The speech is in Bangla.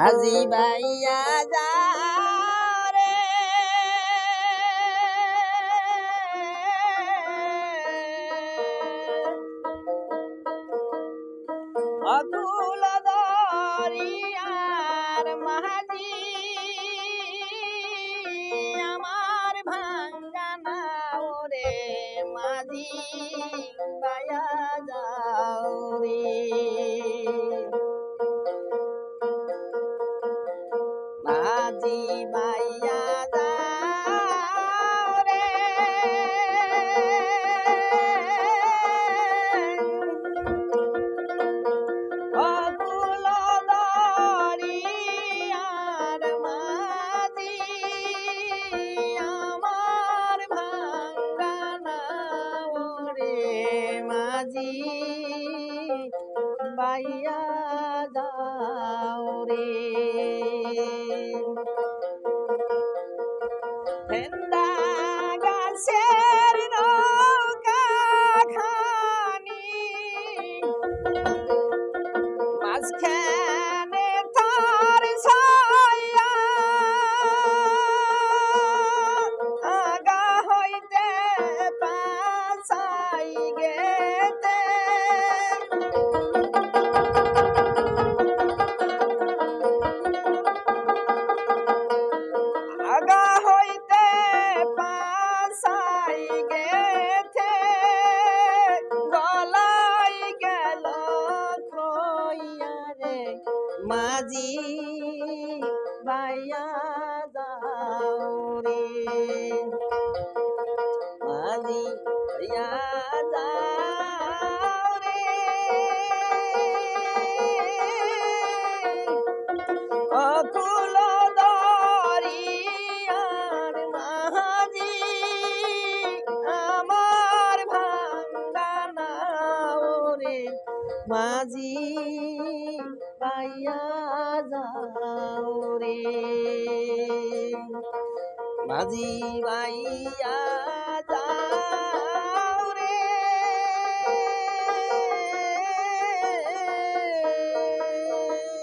মাঝি বাইয়া যাও রে অতুল দরিয়ার মাঝি আমার ভাঙ্গানা ওরে মাঝি বাইয়া যাও রে। বাইয়া যাও রে মাঝি বাইয়া যাও রে And I got saved. মাঝি বাইয়া যাও রে। মাঝি বাইয়া যাও অকুল মাঝি পাইয়া যাও রে। মাঝি পাইয়া